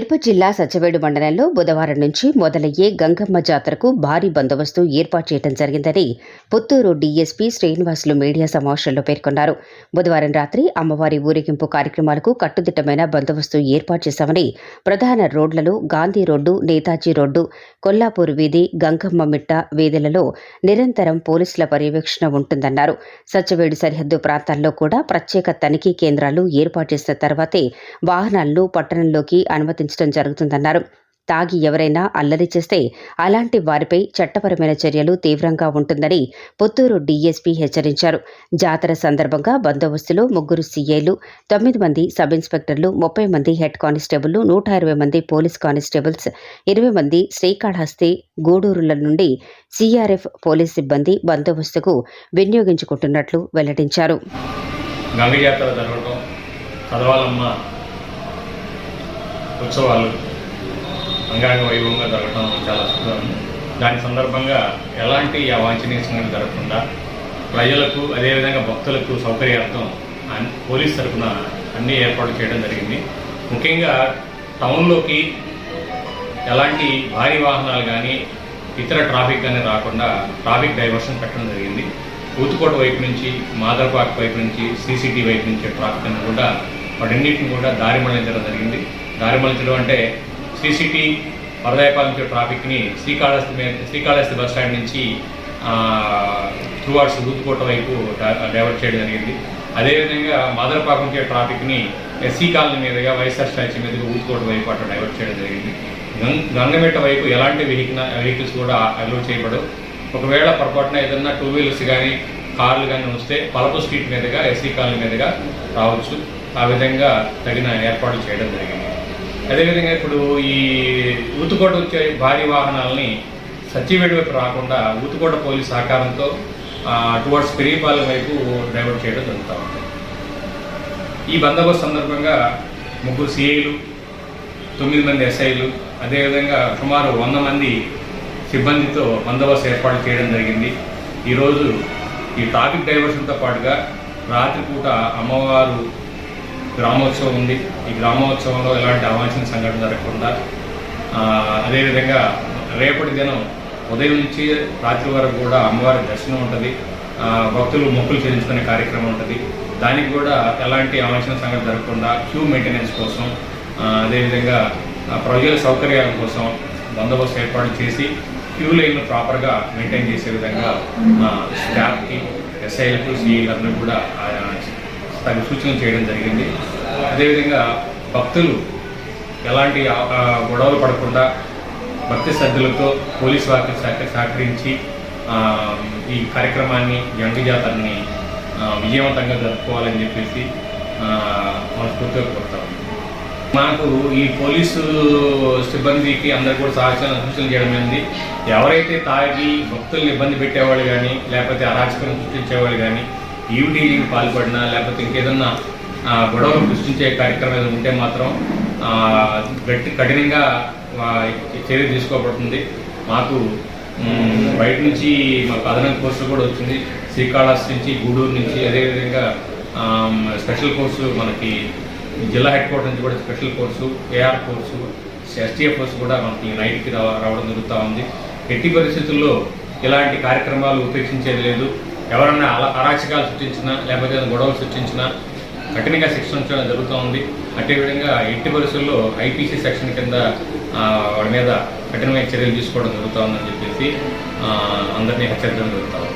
నిర్మల్ జిల్లా సచ్చవేడు మండలంలో బుధవారం నుంచి మొదలయ్యే గంగమ్మ జాతరకు భారీ బందోబస్తు ఏర్పాటు చేయడం జరిగిందని పుత్తూరు డీఎస్పీ శ్రీనివాసులు మీడియా సమావేశంలో పేర్కొన్నారు. బుధవారం రాత్రి అమ్మవారి ఊరేగింపు కార్యక్రమాలకు కట్టుదిట్టమైన బందోబస్తు ఏర్పాటు చేశామని ప్రధాన రోడ్లలో గాంధీ రోడ్డు నేతాజీ రోడ్డు కొల్లాపూర్ వీధి గంగమ్మ మిట్ట వీధులలో నిరంతరం పోలీసుల పర్యవేక్షణ ఉంటుందన్నారు. సచ్చవేడు సరిహద్దు ప్రాంతాల్లో కూడా ప్రత్యేక తనిఖీ కేంద్రాలు ఏర్పాటు చేసిన తర్వాతే వాహనాలను పట్టణంలోకి అనుమతించడం జరుగుతుందన్నారు. తాగి ఎవరైనా అల్లరి చేస్తే అలాంటి వారిపై చట్టపరమైన చర్యలు తీవ్రంగా ఉంటుందని పుత్తూరు డీఎస్పీ హెచ్చరించారు. జాతర సందర్భంగా బందోబస్తులో ముగ్గురు సీఏలు తొమ్మిది మంది సబ్ ఇన్స్పెక్టర్లు ముప్పై మంది హెడ్ కానిస్టేబుళ్ళు నూట ఇరవై మంది పోలీస్ కానిస్టేబుల్స్ ఇరవై మంది శ్రీకాళహస్తి గూడూరుల నుండి సీఆర్ఎఫ్ పోలీస్ సిబ్బంది బందోబస్తుకు వినియోగించుకుంటున్నట్లు వెల్లడించారు. గంగ జాతర చదవాలమ్మ ఉత్సవాలు అంగాంగ వైభవంగా జరగటం చాలా సుఖం దాని సందర్భంగా ఎలాంటి అవాంఛనీయ సంఘటన జరగకుండా ప్రజలకు అదేవిధంగా భక్తులకు సౌకర్యార్థం పోలీస్ తరఫున అన్ని ఏర్పాట్లు చేయడం జరిగింది. ముఖ్యంగా టౌన్లోకి ఎలాంటి భారీ వాహనాలు కానీ ఇతర ట్రాఫిక్ కానీ రాకుండా ట్రాఫిక్ డైవర్షన్ పెట్టడం జరిగింది. ఊతుకోట వైపు నుంచి మాదర్పాక్ వైపు నుంచి సీసీటీ వైపు నుంచి ట్రాఫిక్ అని కూడా వాటన్నిటిని కూడా దారి మళ్ళించడం జరిగింది. దారి అంటే శ్రీ సిటీ పరదాయపాలించే ట్రాఫిక్ని శ్రీకాళహస్తి మీద శ్రీకాళహస్తి బస్ స్టాండ్ నుంచి త్రూ అవర్స్ దూతుకోట వైపు డైవర్ట్ చేయడం జరిగింది. అదేవిధంగా మాదర్పాక్ ట్రాఫిక్ని ఎస్సీ కాలనీ మీదుగా వైఎస్ఆర్ స్టాచ్యూ మీదుగా ఊతుకోట వైపు అటు డైవర్ట్ చేయడం జరిగింది. గం- గంగమెట్ట వైపు ఎలాంటి వెహికల్ వెహికల్స్ కూడా అలౌ చేయబడవు. ఒకవేళ పొరపాటున ఏదన్నా టూ వీలర్స్ కానీ కార్లు కానీ వస్తే పలపు స్ట్రీట్ మీదుగా ఎస్సీ కాలనీ మీదుగా రావచ్చు. ఆ విధంగా తగిన ఏర్పాట్లు చేయడం జరిగింది. అదేవిధంగా ఇప్పుడు ఈ ఊతుకోట వచ్చే భారీ వాహనాలని సత్యవేడి వైపు రాకుండా ఊతుకోట పోలీస్ సహకారంతో టువర్డ్స్ పెరిగిపాలెం వైపు డైవర్ట్ చేయడం జరుగుతూ ఉంటుంది ఈ బందోబస్తు సందర్భంగా ముగ్గురు సిఐలు తొమ్మిది మంది ఎస్ఐలు అదేవిధంగా సుమారు వంద మంది సిబ్బందితో బందోబస్తు ఏర్పాటు చేయడం జరిగింది. ఈరోజు ఈ ట్రాఫిక్ డైవర్షన్తో పాటుగా రాత్రిపూట అమ్మవారు గ్రామోత్సవం ఉంది. ఈ గ్రామోత్సవంలో ఎలాంటి అవాంఛన సంఘటన జరగకుండా అదేవిధంగా రేపటి దినం ఉదయం నుంచి రాత్రి వరకు కూడా అమ్మవారి దర్శనం ఉంటుంది. భక్తులు మొక్కులు చెల్లించుకునే కార్యక్రమం ఉంటుంది. దానికి కూడా ఎలాంటి అవాంఛన సంఘటన జరగకుండా క్యూ మెయింటెనెన్స్ కోసం అదేవిధంగా ప్రజల సౌకర్యాల కోసం బందోబస్తు ఏర్పాటు చేసి క్యూ లైన్ను ప్రాపర్గా మెయింటైన్ చేసే విధంగా స్టాఫ్కి ఎస్ఐలకు సిఐలందరూ కూడా దాన్ని సూచన సూచనలు చేయడం జరిగింది. అదేవిధంగా భక్తులు ఎలాంటి గొడవలు పడకుండా భక్తి శ్రద్ధలతో పోలీస్ వారికి సహక సహకరించి ఈ కార్యక్రమాన్ని యంగ్ జాతరని విజయవంతంగా జరుపుకోవాలని చెప్పేసి మనస్ఫూర్తిగా కోరుతాం. మాకు ఈ పోలీసు సిబ్బందికి అందరు కూడా సహచర సూచనలు చేయడం ఏంది? ఎవరైతే తాగి భక్తుల్ని ఇబ్బంది పెట్టేవాళ్ళు కానీ లేకపోతే అరాచకం సృష్టించేవాళ్ళు కానీ ఈవ్ డీలింగ్ పాల్పడినా లేకపోతే ఇంకేదన్నా గొడవలు సృష్టించే కార్యక్రమం ఏదైనా ఉంటే మాత్రం గట్టి కఠినంగా చర్య తీసుకోబడుతుంది. మాకు బయట నుంచి మాకు అదనపు కోర్సు కూడా వచ్చింది. శ్రీకాళహస్తి నుంచి గూడూరు నుంచి అదేవిధంగా స్పెషల్ కోర్సు మనకి జిల్లా హెడ్ క్వార్టర్ నుంచి కూడా special course AR course STF course కూడా మనకి నైట్కి రావ రావడం జరుగుతూ ఉంది. ఎట్టి పరిస్థితుల్లో ఇలాంటి కార్యక్రమాలు ఉపేక్షించేది లేదు. ఎవరన్నా అలా అరాచకాలు సృష్టించినా లేకపోతే గొడవలు సృష్టించినా కఠినంగా శిక్షణ ఉంచడం జరుగుతూ ఉంది అదేవిధంగా ఎట్టి పరిస్థితుల్లో ఐపీసీ సెక్షన్ కింద వాడి మీద కఠినమైన చర్యలు తీసుకోవడం జరుగుతూ ఉందని చెప్పేసి అందరినీ హెచ్చరించడం జరుగుతూ ఉంది